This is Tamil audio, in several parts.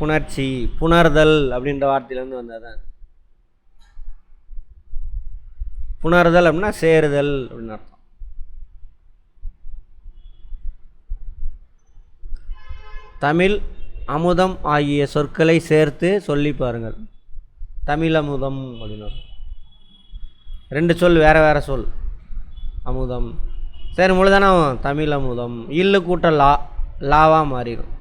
புணர்ச்சி புணர்தல் அப்படின்ற வார்த்தையிலேருந்து வந்தால் தான் புணர்தல் அப்படின்னா சேருதல் அப்படின்னு அர்த்தம். தமிழ் அமுதம் ஆகிய சொற்களை சேர்த்து சொல்லி பாருங்கள். தமிழ் அமுதம் அப்படின்னு ரெண்டு சொல் வேறு வேறு சொல். அமுதம். சரி முழுதானே? தமிழ் அமுதம். இல்லு கூட்ட லா லாவாக மாறிடும்.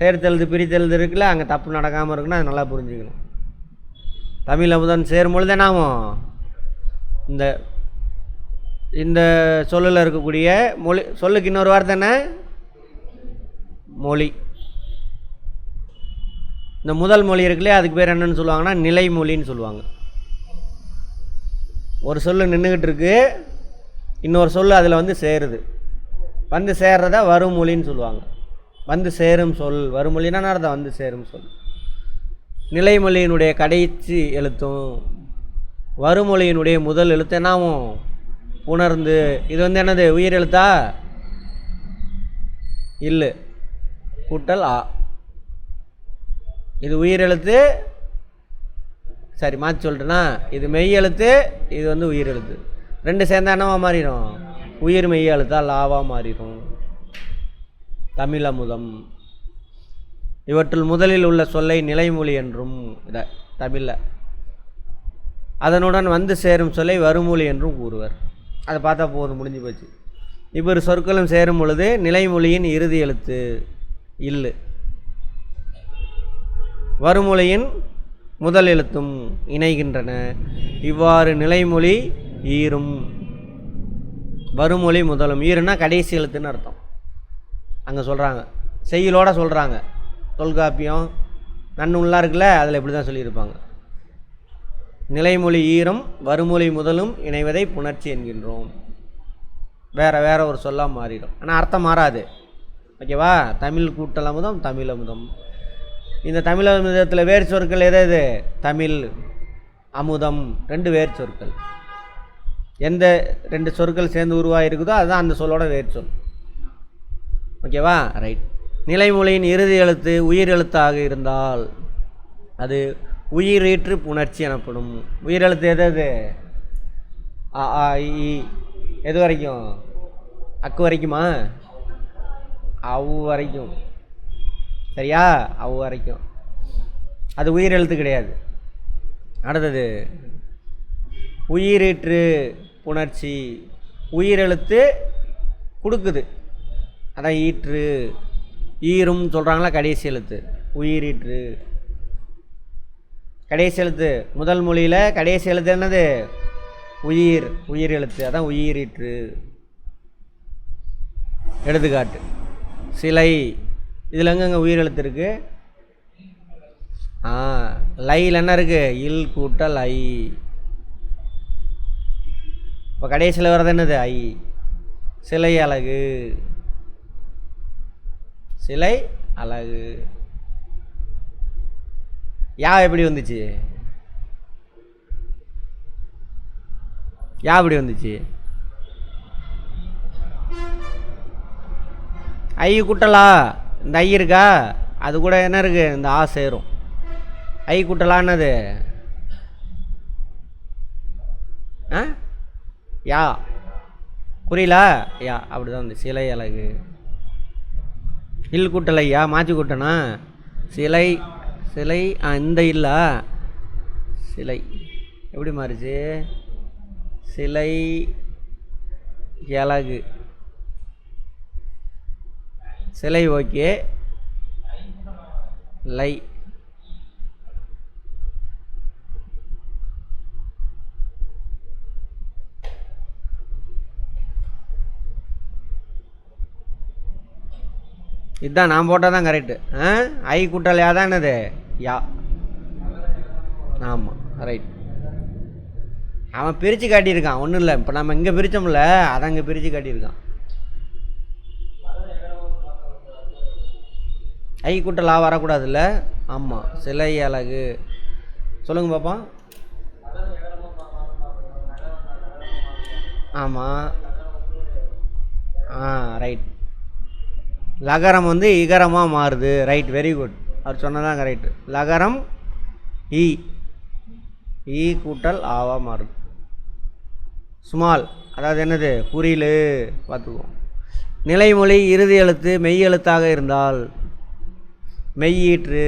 சேர்த்தெழுது பிரித்தெழுது இருக்குல்ல அங்கே தப்பு நடக்காமல் இருக்குன்னா அது நல்லா புரிஞ்சுக்கணும். தமிழ் அமுதன் சேரும் பொழுது என்ன இந்த இந்த சொல்லில் இருக்கக்கூடிய மொழி சொல்லுக்கு இன்னொரு வார்த்தை என்ன? மொழி. இந்த முதல் மொழி இருக்குல்லையே அதுக்கு பேர் என்னன்னு சொல்லுவாங்கன்னா நிலைமொழின்னு சொல்லுவாங்க. ஒரு சொல்லு நின்றுக்கிட்டு இருக்கு இன்னொரு சொல்லு அதில் வந்து சேருது. வந்து சேர்றத வருமொழின்னு சொல்லுவாங்க. வந்து சேரும் சொல் வருமொழினா என்ன அர்த்தம்? வந்து சேரும் சொல். நிலைமொழியினுடைய கடைசி எழுத்தும் வருமொழியினுடைய முதல் எழுத்து என்னாகும் உணர்ந்து. இது வந்து என்னது? உயிர் எழுத்தா? இல்லை. கூட்டல் ஆ. இது உயிர் எழுத்து. சரி மாற்றி சொல்லிட்டேன்னா இது மெய் எழுத்து இது வந்து உயிர் எழுத்து. ரெண்டு சேர்ந்தா என்னவா மாறிடும்? உயிர் மெய் எழுத்தா லாவாக மாறிடும். தமிழமுதம். இவற்றில் இவற்றுள் முதலில் உள்ள சொல்லை நிலைமொழி என்றும் இதை தமிழில் அதனுடன் வந்து சேரும் சொல்லை வருமொழி என்றும் கூறுவர். அதை பார்த்தா போதும் முடிஞ்சு போச்சு. இவ்விரு சொற்களும் சேரும் பொழுது நிலைமொழியின் இறுதி எழுத்து இல்லு. வருமொழியின் முதல் எழுத்தும் இணைகின்றன. இவ்வாறு நிலைமொழி ஈரும். வருமொழி முதலும். ஈருன்னா கடைசி எழுத்துன்னு அர்த்தம். அங்கே சொல்கிறாங்க செய்யுளோட சொல்கிறாங்க தொல்காப்பியம் நன்னூல்லாம் இருக்குல்ல அதில் இப்படி தான் சொல்லியிருப்பாங்க. நிலைமொழி ஈரம் வறுமொழி முதலும் இணைவதை புணர்ச்சி என்கின்றோம். வேறு வேறு ஒரு சொல்லாக மாறிடும். ஆனால் அர்த்தம் மாறாது. ஓகேவா தமிழ் கூட்டல் அமுதம் தமிழ் அமுதம் இந்த தமிழ் அமுதத்தில் வேறு சொற்கள் எது எது தமிழ் அமுதம் ரெண்டு வேறு சொற்கள். எந்த ரெண்டு சொற்கள் சேர்ந்து உருவாகிருக்குதோ அதுதான் அந்த சொல்லோட வேறு சொல். ஓகேவா? ரைட் நிலைமொழியின் இறுதி எழுத்து உயிர் எழுத்தாக இருந்தால் அது உயிரீற்று புணர்ச்சி எனப்படும். உயிரெழுத்து எது எது ஆ ஆ இ, எது வரைக்கும்? அக்கு வரைக்குமா? அவு வரைக்கும். சரியா? அவு வரைக்கும். அது உயிரெழுத்து கிடையாது. அடுத்தது உயிரீற்று புணர்ச்சி. உயிரெழுத்து கொடுக்குது. அதான் ஈற்று ஈரும் சொல்கிறாங்களா கடைசி எழுத்து. உயிரீற்று கடைசி எழுத்து. முதல் மொழியில் கடைசி எழுத்து என்னது? உயிர் உயிர் எழுத்து. அதான் உயிரீற்று எடுத்துக்காட்டு. சிலை. இதில் எங்கெங்க உயிர் எழுத்து இருக்குது ஆ லையில் என்ன இருக்குது இல் கூட்டல் ஐ இப்போ கடைசியில் வர்றது என்னது? ஐ. சிலை அழகு. சிலை அழகு. யா எப்படி வந்துச்சு? யா எப்படி வந்துச்சு? ஐ குட்டலா? இந்த ஐ இருக்கா? அது கூட என்ன இருக்கு? இந்த ஆ சேரும். ஐ குட்டலா என்னது? ஆ? யா. புரியல? யா அப்படிதான் இந்த சிலை அழகு. இல் கூட்டலையா? மாற்றி கூட்டனா? சிலை சிலை இந்த இல்லா? சிலை. எப்படி மாறுச்சு? சிலை இலகு சிலை ஓகே. லை. இதுதான் நான் போட்டால் தான் கரெக்டு ஆ? ஐ கூட்டல் யா தான் என்னது? யா. ஆமாம் ரைட் அவன் பிரித்து காட்டியிருக்கான் ஒன்றும் இல்லை. இப்போ நம்ம இங்கே பிரித்தோம்ல அதை அங்கே பிரித்து காட்டியிருக்கான். ஐ கூட்டல் ஆ வரக்கூடாதுல்ல? ஆமாம் சிலை அழகு. சொல்லுங்கள் பாப்பா. ஆமாம் ஆ ரைட் லகரம் வந்து இகரமாக மாறுது. ரைட் வெரி குட் அவர் சொன்னதாங்க ரைட்டு லகரம் இ ஈ கூட்டல் ஆவாக மாறுது ஸ்மால் அதாவது என்னது? குறியில். பார்த்துக்குவோம். நிலைமொழி இறுதி எழுத்து மெய் எழுத்தாக இருந்தால் மெய்யீற்று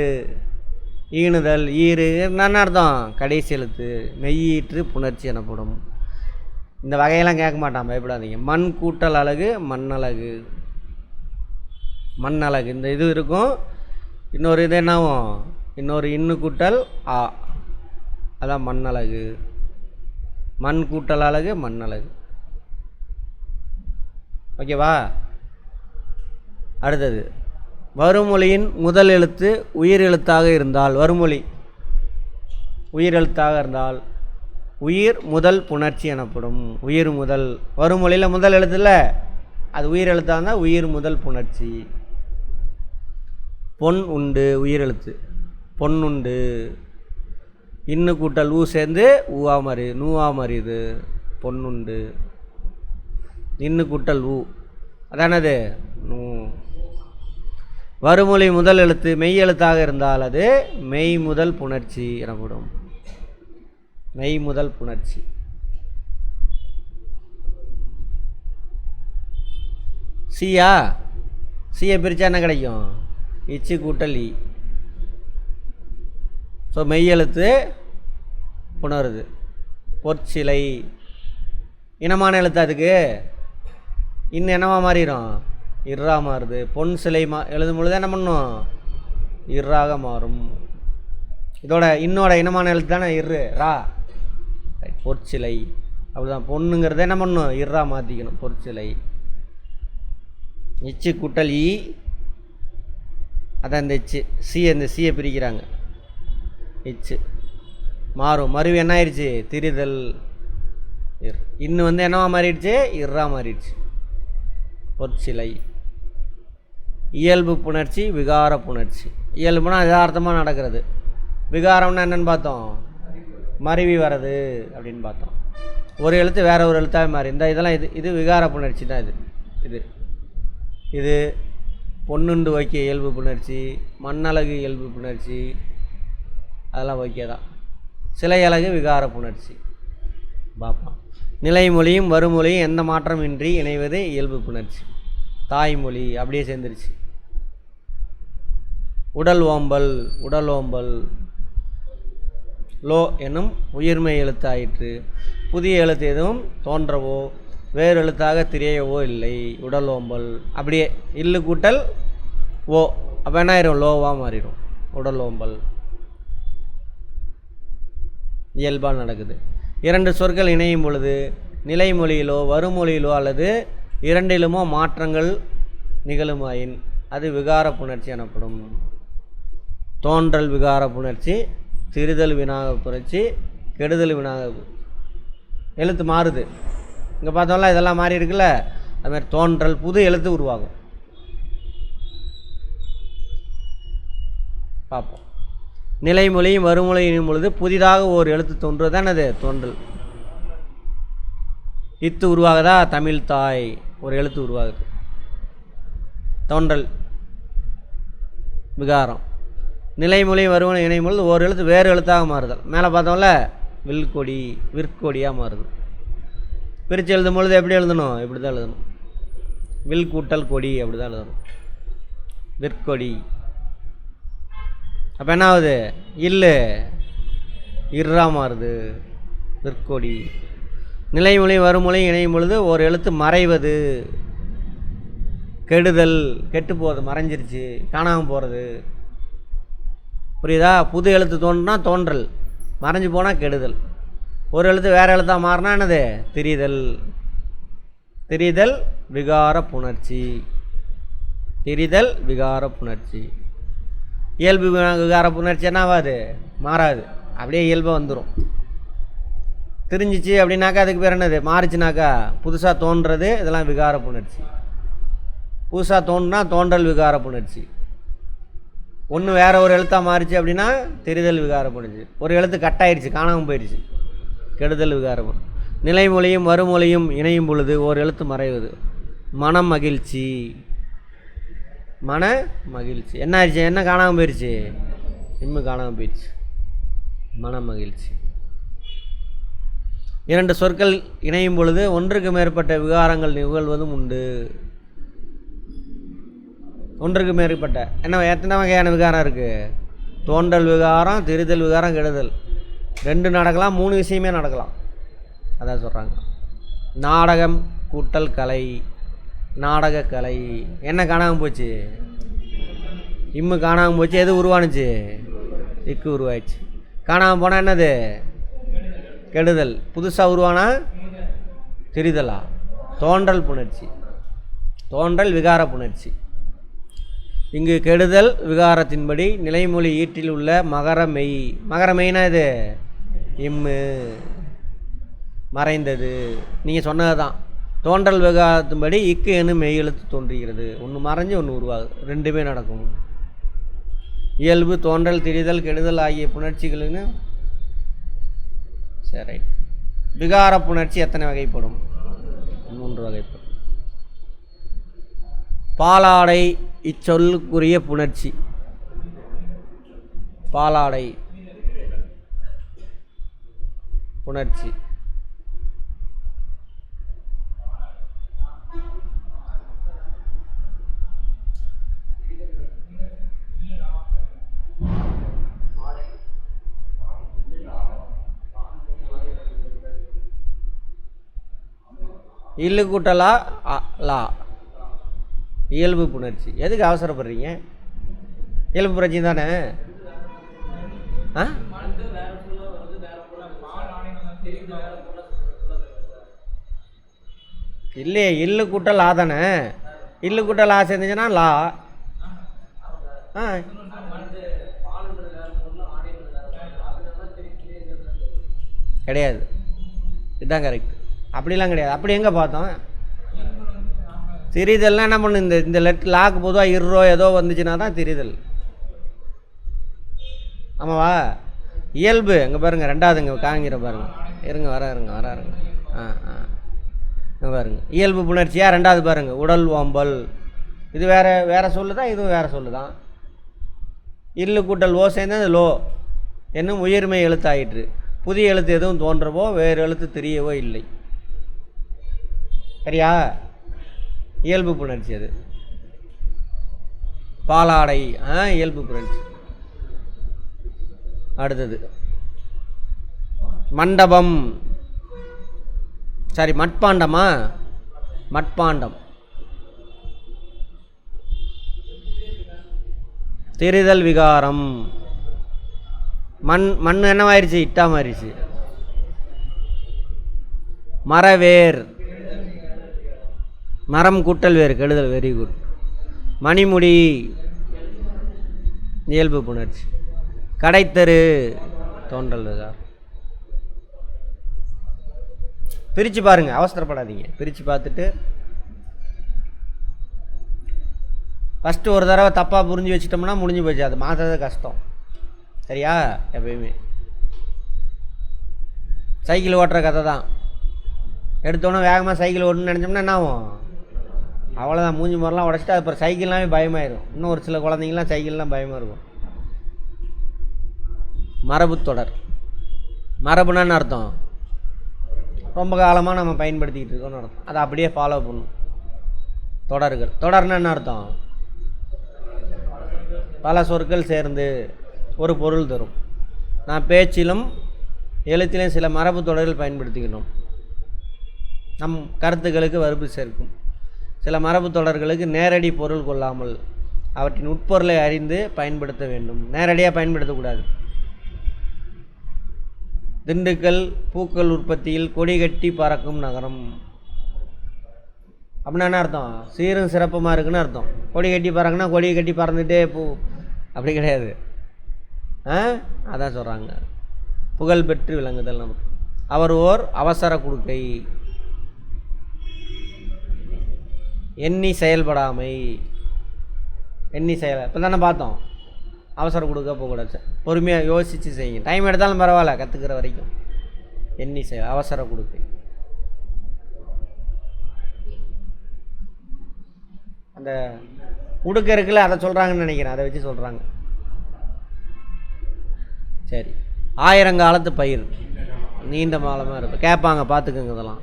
ஈணுதல் ஈறு என்ன அர்த்தம். கடைசி எழுத்து மெய்யீற்று புணர்ச்சி எனப்படும். இந்த வகையெல்லாம் கேட்க மாட்டான் பயப்படாதீங்க. மண் கூட்டல் அழகு மண் அழகு. மண்ணழகு. அலகு இந்த இது இருக்கும். இன்னொரு இது என்னாகும் இன்னொரு இன்னு கூட்டல் ஆ அதான் மண்ணழகு. மண் கூட்டல் அழகு மண்ணழகு. ஓகேவா அடுத்தது. வருமொழியின் முதல் எழுத்து உயிர் எழுத்தாக இருந்தால் வருமொழி உயிர் எழுத்தாக இருந்தால் உயிர் முதல் புணர்ச்சி எனப்படும். உயிர் முதல் வருமொழியில் முதல் எழுத்துல அது உயிர் எழுத்தாக இருந்தால் உயிர் முதல் புணர்ச்சி. பொன் உண்டு உயிர் எழுத்து பொன் உண்டு. இன்னு கூட்டல் ஊ சேர்ந்து ஊவா மாறி நூவா மாறியுது பொன்னுண்டு இன்னு கூட்டல் ஊ. அதானது? நூ. வறுமொழி முதல் எழுத்து மெய் எழுத்தாக இருந்தால் அது மெய் முதல் புணர்ச்சி எனப்படும். மெய் முதல் புணர்ச்சி. சியா? சியை பிரித்தா என்ன கிடைக்கும்? இச்சு கூட்டல் இ. ஸோ மெய் எழுத்து புணருது. பொற்சிலை. இனமான எழுத்து அதுக்கு. இன்னும் என்னவா மாறிடும் இர்ரா மாறுது. பொன் சிலை மா எழுதும் பொழுது என்ன பண்ணும்? இர்ராக மாறும். இதோட இன்னோட இனமான எழுத்து தானே? இரு ரா. பொற்சிலை. அப்படிதான். பொண்ணுங்கிறத என்ன பண்ணும்? இர்ரா மாற்றிக்கணும் பொற்சிலை. இச்சு கூட்டல் ஈ அதான் இந்த இச்சு சி அந்த சியை பிரிக்கிறாங்க. இச்சு மாறும். மறுவி என்ன ஆயிடுச்சு? திரிதல் இர். இன்னும் வந்து என்னவா மாறிடுச்சு? இர்ரா மாறிடுச்சு. பொற்சிலை. இயல்பு புணர்ச்சி விகார புணர்ச்சி. இயல்புனா யதார்த்தமாக நடக்கிறது. விகாரம்னா என்னன்னு பார்த்தோம்? மருவி வர்றது அப்படின்னு பார்த்தோம். ஒரு எழுத்து வேறு ஒரு எழுத்தாக மாறி. இந்த இதெல்லாம் இது இது விகார புணர்ச்சி தான் இது. இது. இது பொன்னுண்டு வைக்க இயல்பு புணர்ச்சி மண்ணழகு இயல்பு புணர்ச்சி அதெல்லாம் ஓகே தான். சிலை அழகு விகார புணர்ச்சி. பார்ப்போம் நிலைமொழியும் வறுமொழியும் எந்த மாற்றமின்றி இணைவது இயல்பு புணர்ச்சி. தாய்மொழி அப்படியே சேர்ந்துருச்சு. உடல் ஓம்பல் உடல் ஓம்பல். லோ எனும் உயிர்மை எழுத்தாயிற்று புதிய எழுத்து எதுவும் தோன்றவோ வேறு எழுத்தாக திரியவோ இல்லை. உடல் ஓம்பல். அப்படியே இல்லு கூட்டல் ஓ. அப்போ என்ன ஆயிரும்? லோவாக மாறிடும் உடல் ஓம்பல். இயல்பாக நடக்குது. இரண்டு சொற்கள் இணையும் பொழுது நிலைமொழியிலோ வருமொழியிலோ அல்லது இரண்டிலுமோ மாற்றங்கள் நிகழுமாயின். அது விகார புணர்ச்சி எனப்படும். தோன்றல் விகார புணர்ச்சி திரிதல் வினாக புணர்ச்சி கெடுதல் வினாக எழுத்து மாறுது. இங்கே பார்த்தோம்ல இதெல்லாம் மாறி இருக்குல்ல? அதுமாதிரி தோன்றல் புது எழுத்து உருவாகும். பார்ப்போம். நிலைமொழியும் வறுமொழியும் பொழுது புதிதாக ஒரு எழுத்து தோன்றுவது அது தோன்றல். இத்து உருவாகுதா? தமிழ் தாய் ஒரு எழுத்து உருவாகுது. தோன்றல். விகாரம். நிலைமொழி வருவன இணையும் பொழுது ஒரு எழுத்து வேறு எழுத்தாக மாறுதல். மேலே பார்த்தோம்ல வில்கொடி விற்கொடியாக மாறுது. பிரித்து எழுதும் பொழுது எப்படி எழுதணும்? இப்படி தான் எழுதணும். வில் கூட்டல் கொடி அப்படி தான் எழுதணும். விற்கொடி. அப்போ என்ன ஆகுது? இல்லு. இர்ரா மாறுது. விற்கொடி. நிலைமொழி வறுமொழி இணையும் பொழுது ஒரு எழுத்து மறைவது. கெடுதல் கெட்டு போகிறது மறைஞ்சிருச்சு காணாமல் போகிறது புரியுதா? புது எழுத்து தோன்றுனா தோன்றல். மறைஞ்சு போனால் கெடுதல். ஒரு எழுத்து வேறு எழுத்தாக மாறினா என்னது? திரிதல். திரிதல் விகார புணர்ச்சி. திரிதல் விகார புணர்ச்சி. இயல்பு விகார புணர்ச்சி என்னாவாது மாறாது. அப்படியே இயல்பாக வந்துடும் தெரிஞ்சிச்சு அப்படின்னாக்கா அதுக்கு பேர் என்னது? மாறிச்சுனாக்கா புதுசாக தோன்றது இதெல்லாம் விகார புணர்ச்சி. புதுசாக தோன்றுனா தோன்றல் விகார புணர்ச்சி. ஒன்று வேற ஒரு எழுத்தாக மாறிச்சு அப்படின்னா தெரிதல் விகார புணர்ச்சி. ஒரு எழுத்து கட்டாயிடுச்சு காணாமல் போயிடுச்சு கெடுதல் விகாரம். நிலைமொழியும் வருமொழியும் இணையும் பொழுது ஓர் எழுத்து மறைவது. மனம் மகிழ்ச்சி. மன மகிழ்ச்சி. என்ன ஆயிடுச்சு? என்ன காணாமல் போயிடுச்சு இம்மு காணாமல் போயிடுச்சு மன மகிழ்ச்சி. இரண்டு சொற்கள் இணையும் பொழுது ஒன்றுக்கு மேற்பட்ட விகாரங்கள் நிகழ்வதும் உண்டு. ஒன்றுக்கு மேற்பட்ட. என்ன எத்தனை வகையான விகாரம் இருக்குது தோன்றல் விகாரம் திரிதல் விகாரம் கெடுதல். ரெண்டு நடக்கலாம் மூணு விஷயமே நடக்கலாம். அதான் சொல்கிறாங்க நாடகம் கூட்டல் கலை நாடகக்கலை என்ன காணாமல் போச்சு? இம்மு காணாமல் போச்சு எது உருவானுச்சு? இக்கு உருவாயிடுச்சு. காணாமல் போனால் என்னது? கெடுதல். புதுசாக உருவானா? தெரிதலா. தோன்றல் புணர்ச்சி. தோன்றல் விகார புணர்ச்சி. இங்கு கெடுதல் விகாரத்தின்படி நிலைமொழி ஈட்டில் உள்ள மகர மெய். மகர மெய்னா இது? இம்மு மறைந்தது. நீங்கள் சொன்னது தான் தோன்றல் விகாரத்தின்படி இக்கு எனும் மெய் எழுத்து தோன்றுகிறது. ஒன்று மறைஞ்சு ஒன்று உருவாகுது. ரெண்டுமே நடக்கும். இயல்பு தோன்றல் திரிதல் கெடுதல் ஆகிய புணர்ச்சிகளுன்னு சரி ரைட் விகார புணர்ச்சி எத்தனை வகைப்படும்? மூன்று வகைப்படும். பாலாடை இச்சொல்லுக்குரிய புணர்ச்சி. பாலாடை. புணர்ச்சி. இல்லு கூட்டலா அ, லா. இயல்பு புணர்ச்சி. எதுக்கு அவசரப்படுறீங்க? இயல்பு புணர்ச்சி தானே? ஆ? இல்லையே இல்லு கூட்டல் லா தானே? இல்லு கூட்டல் லா சேர்ந்துச்சுன்னா லா. ஆ. கிடையாது. இதுதான் கரெக்ட் அப்படிலாம் கிடையாது. அப்படி எங்கே பார்த்தோம்? தெரிதல்லாம் என்ன பண்ணு இந்த இந்த லெட் லாக்கு பொதுவாக இருரோ ஏதோ வந்துச்சுன்னா தான் திரிதல். ஆமாவா? இயல்பு. அங்கே பாருங்கள் ரெண்டாவது இங்கே காங்கிற பாருங்கள் இருங்க வர இருங்க வர இருங்க ஆ ஆ. இங்கே பாருங்க. இயல்பு புணர்ச்சியாக ரெண்டாவது பாருங்கள் உடல் ஓம்பல். இது வேறு வேறு சொல்லு தான் இதுவும் வேறு சொல்லு தான் இல்லு கூட்டல் ஓ சேர்ந்து அது லோ. என்னும் உயிர்மை எழுத்தாயிற்று. புதிய எழுத்து எதுவும் தோன்றவோ வேறு எழுத்து தெரியவோ இல்லை. சரியா? இயல்பு புணர்ச்சி அது. பாலாடை ஆ இயல்பு புணர்ச்சி. அடுத்தது. மண்டபம். சாரி மட்பாண்டமா? மட்பாண்டம். தெரிதல் விகாரம். மண் மண் என்னவாயிருச்சு? இட்டா மாறிடுச்சு மரவேர். மரம் கூட்டல் வேறு கெடுதல் வெரி குட் மணிமுடி இயல்பு புணர்ச்சி. கடைத்தரு தோன்றல் விகாரம் பிரித்து பாருங்கள் அவசரப்படாதீங்க. பிரித்து பார்த்துட்டு ஃபஸ்ட்டு ஒரு தடவை தப்பாக புரிஞ்சு வச்சிட்டோம்னா முடிஞ்சு போச்சு. அது மாற்றுறது கஷ்டம். சரியா? எப்பயுமே. சைக்கிள் ஓட்டுற கதை தான். எடுத்தோன்னே வேகமாக சைக்கிள் ஓட்டணும்னு நினச்சோம்னா என்ன ஆகும்? அவ்வளோதான் மூஞ்சி முறைலாம் உடச்சிட்டு அப்புறம் சைக்கிள்லாமே பயமாயிரும். இன்னும் ஒரு சில குழந்தைங்களாம் சைக்கிள்லாம் பயமாக இருக்கும். மரபு தொடர். மரபுனான்னு அர்த்தம்? ரொம்ப காலமாக நம்ம பயன்படுத்திக்கிட்டு இருக்கோம்னு அர்த்தம். அதை அப்படியே ஃபாலோ பண்ணும். தொடர்கள். தொடர்னா என்ன அர்த்தம்? பல சொற்கள் சேர்ந்து ஒரு பொருள் தரும். நான் பேச்சிலும் எழுத்திலும் சில மரபு தொடர்கள் பயன்படுத்திக்கணும். நம் கருத்துக்களுக்கு வறுப்பு சேர்க்கும் சில மரபு தொடர்களுக்கு நேரடி பொருள் கொள்ளாமல் அவற்றின் உட்பொருளை அறிந்து பயன்படுத்த வேண்டும். நேரடியாக பயன்படுத்தக்கூடாது திண்டுக்கல் பூக்கள் உற்பத்தியில் கொடி கட்டி பறக்கும் நகரம். அப்படின்னா என்ன அர்த்தம். சீரும் சிறப்பமாக இருக்குன்னு அர்த்தம். கொடி கட்டி பறக்குன்னா கொடி கட்டி பறந்துட்டே பூ. அப்படி கிடையாது. ஆ? அதான் சொல்கிறாங்க புகழ் பெற்று விளங்குதல் நமக்கு. அவர் ஓர் அவசர குடுக்கை. எண்ணி செயல்படாமை. எண்ணி செயல் இப்போ தானே பார்த்தோம். அவசரம் கொடுக்க போகக்கூடாது. பொறுமையாக யோசித்து செய்யுங்க. டைம் எடுத்தாலும் பரவாயில்ல கற்றுக்கிற வரைக்கும். எண்ணி செயல் அவசரம் கொடுக்கு அந்த உடுக்க இருக்குல்ல அதை சொல்கிறாங்கன்னு நினைக்கிறேன். அதை வச்சு சொல்கிறாங்க சரி. ஆயிரங்காலத்து பயிர். நீண்ட மாலமாக இருக்கும் கேட்பாங்க பார்த்துக்குங்க இதெல்லாம்.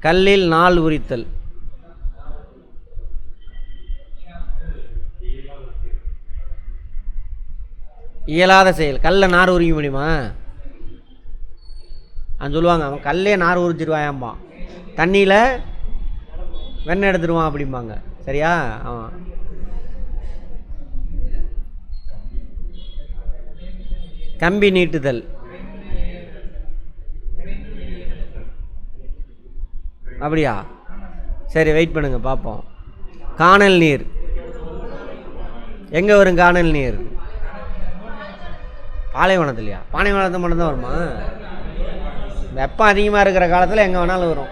கல்லில் நாள் உரித்தல். இயலாத செயல். கல்லை நார் உரிக்க முடியுமா? அது சொல்லுவாங்க அவன் கல்லே நார் உரிச்சிருவாயாம்பான் தண்ணியில் வெண்ணெய் எடுத்துருவான் அப்படிம்பாங்க. சரியா? அவன் கம்பி நீட்டுதல். அப்படியா? சரி வெயிட் பண்ணுங்கள் பார்ப்போம் காணல் நீர். எங்கே வரும் காணல் நீர்? பாலைவனத்துலையா? பாலைவனத்து மட்டும்தான் வருமா? வெப்பம் அதிகமாக இருக்கிற காலத்தில் எங்கே வேணாலும் வரும்.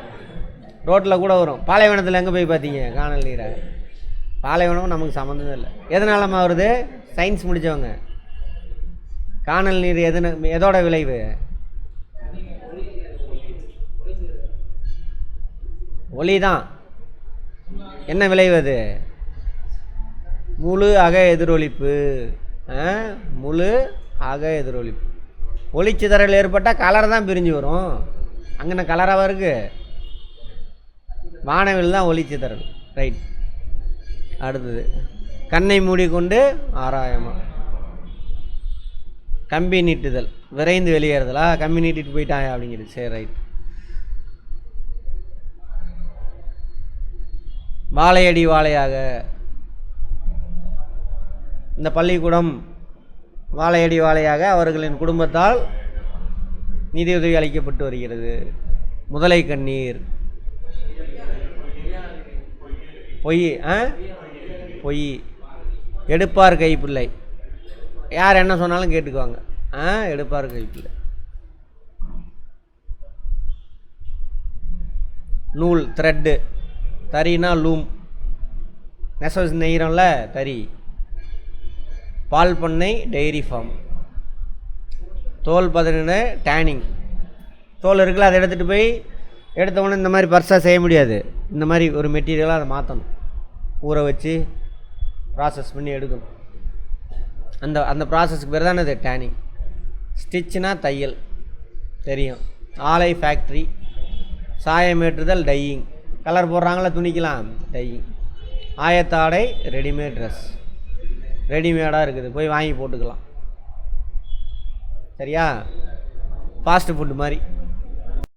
ரோட்டில் கூட வரும். பாலைவனத்தில் எங்கே போய் பார்த்தீங்க காணல் நீரை. பாலைவனம் நமக்கு சம்மந்தமே இல்லை. எதனாலம்மா வருது? சயின்ஸ் முடித்தவங்க காணல் நீர் எது எதோட விளைவு? ஒளி தான் என்ன விளைவு அது? முழு அக எதிரொலிப்பு முழு ஆக எதிரொலிப்பு. ஒளிச்சிதறல் ஏற்பட்டால் கலர் தான் பிரிஞ்சு வரும். அங்கே கலராக இருக்கு வானவில் தான் ஒளிச்சிதறல் ரைட் அடுத்தது. கண்ணை மூடிக்கொண்டு ஆராயமா. கம்பி நீட்டுதல். விரைந்து வெளியேறுதலா? கம்பி நீட்டிட்டு போயிட்டாயா அப்படிங்கிறது சரி ரைட் வாழையடி வாழையாக. இந்த பள்ளிக்கூடம் வாழையடி வாழையாக அவர்களின் குடும்பத்தால் நிதியுதவி அளிக்கப்பட்டு வருகிறது. முதலை கண்ணீர். பொய் ஆ? பொய். எடுப்பார் கைப்பிள்ளை யார் என்ன சொன்னாலும் கேட்டுக்குவாங்க. ஆ? எடுப்பார் கைப்பிள்ளை நூல் த்ரெட்டு தறினா லூம். நெசவு நெய்கிறோம்ல தறி. பால் பண்ணை டெய்ரி ஃபார்ம் தோல் பதனின டேனிங் தோல் இருக்குல்ல அதை எடுத்துகிட்டு போய் எடுத்த உடனே இந்த மாதிரி பர்ஸாக செய்ய முடியாது. இந்த மாதிரி ஒரு மெட்டீரியலாக அதை மாற்றணும் ஊற வச்சு ப்ராசஸ் பண்ணி எடுக்கணும். அந்த அந்த ப்ராசஸ்க்கு பேர் தானே அது டேனிங் ஸ்டிச்சுனா தையல். தெரியும். ஆலை ஃபேக்ட்ரி சாயமேற்றுதல் டையிங் கலர் போடுறாங்களா துணிக்கலாம்? டையிங் ஆயத்தாடை ரெடிமேட் ட்ரெஸ் ரெடிமேடாக இருக்குது. போய் வாங்கி போட்டுக்கலாம். சரியா? ஃபாஸ்ட் ஃபுட்டு மாதிரி.